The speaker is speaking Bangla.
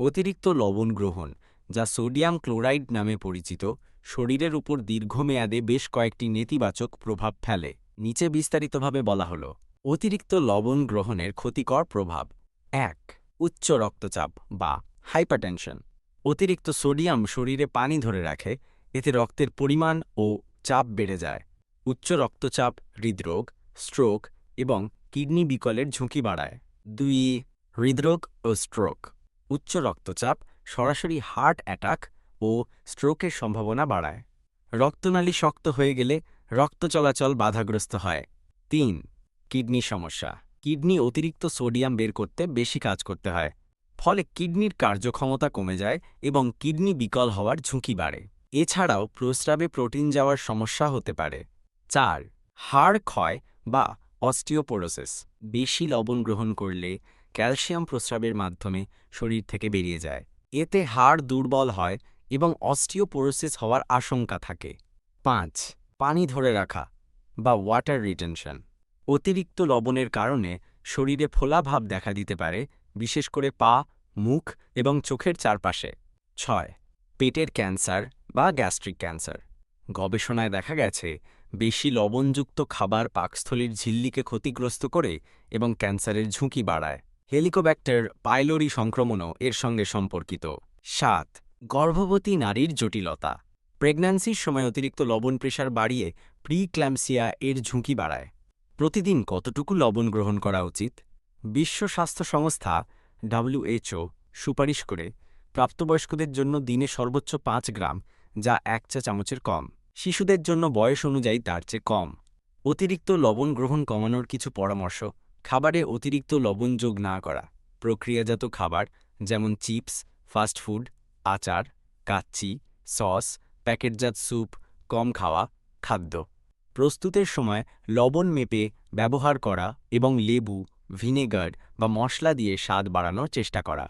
অতিরিক্ত লবণ গ্রহণ, যা সোডিয়াম ক্লোরাইড নামে পরিচিত, শরীরের উপর দীর্ঘমেয়াদে বেশ কয়েকটি নেতিবাচক প্রভাব ফেলে, নিচে বিস্তারিতভাবে বলা হল। অতিরিক্ত লবণ গ্রহণের ক্ষতিকর প্রভাব এক, উচ্চ রক্তচাপ বা হাইপারটেনশন। অতিরিক্ত সোডিয়াম শরীরে পানি ধরে রাখে, এতে রক্তের পরিমাণ ও চাপ বেড়ে যায়। উচ্চ রক্তচাপ, হৃদরোগ, স্ট্রোক এবং কিডনি বিকলের ঝুঁকি বাড়ায়। দুই, হৃদরোগ ও স্ট্রোক। উচ্চ রক্তচাপ, সরাসরি হার্ট অ্যাটাক ও স্ট্রোকের সম্ভাবনা বাড়ায়। রক্তনালী শক্ত হয়ে গেলে রক্ত চলাচল বাধাগ্রস্ত হয়। তিন, কিডনি সমস্যা। কিডনি অতিরিক্ত সোডিয়াম বের করতে বেশি কাজ করতে হয়, ফলে কিডনির কার্যক্ষমতা কমে যায় এবং কিডনি বিকল হওয়ার ঝুঁকি বাড়ে। এছাড়াও প্রস্রাবে প্রোটিন যাওয়ার সমস্যা হতে পারে। চার, হাড় ক্ষয় বা অস্টিওপোরোসিস। বেশি লবণ গ্রহণ করলে ক্যালসিয়াম প্রস্রাবের মাধ্যমে শরীর থেকে বেরিয়ে যায়। এতে হাড় দুর্বল হয় এবং অস্টিওপোরোসিস হওয়ার আশঙ্কা থাকে। পাঁচ, পানি ধরে রাখা বা ওয়াটার রিটেনশন। অতিরিক্ত লবণের কারণে শরীরে ফোলাভাব দেখা দিতে পারে, বিশেষ করে পা, মুখ এবং চোখের চারপাশে। ছয়, পেটের ক্যান্সার বা গ্যাস্ট্রিক ক্যান্সার। গবেষণায় দেখা গেছে, বেশি লবণযুক্ত খাবার পাকস্থলীর ঝিল্লিকে ক্ষতিগ্রস্ত করে এবং ক্যান্সারের ঝুঁকি বাড়ায়। হেলিকোব্যাক্টার পাইলোরি সংক্রমণও এর সঙ্গে সম্পর্কিত। সাত, গর্ভবতী নারীর জটিলতা। প্রেগন্যান্সির সময় অতিরিক্ত লবণ প্রেশার বাড়িয়ে প্রিক্ল্যাম্পসিয়া এর ঝুঁকি বাড়ায়। প্রতিদিন কতটুকু লবণ গ্রহণ করা উচিত? বিশ্ব স্বাস্থ্য সংস্থা ডাব্লিউএইচও সুপারিশ করে প্রাপ্তবয়স্কদের জন্য দিনে সর্বোচ্চ পাঁচ গ্রাম, যা এক চা চামচের কম। শিশুদের জন্য বয়স অনুযায়ী তার চেয়ে কম। অতিরিক্ত লবণ গ্রহণ কমানোর কিছু পরামর্শ। খাবারে অতিরিক্ত লবণ যোগ না করা। প্রক্রিয়াজাত খাবার যেমন চিপস ফাস্টফুড আচার, কাচ্চি, সস, প্যাকেটজাত স্যুপ, কম খাওয়া, খাদ্য। প্রস্তুতের সময় লবণ মেপে ব্যবহার করা এবং লেবু, ভিনেগার বা মশলা দিয়ে স্বাদ বাড়ানোর চেষ্টা করা।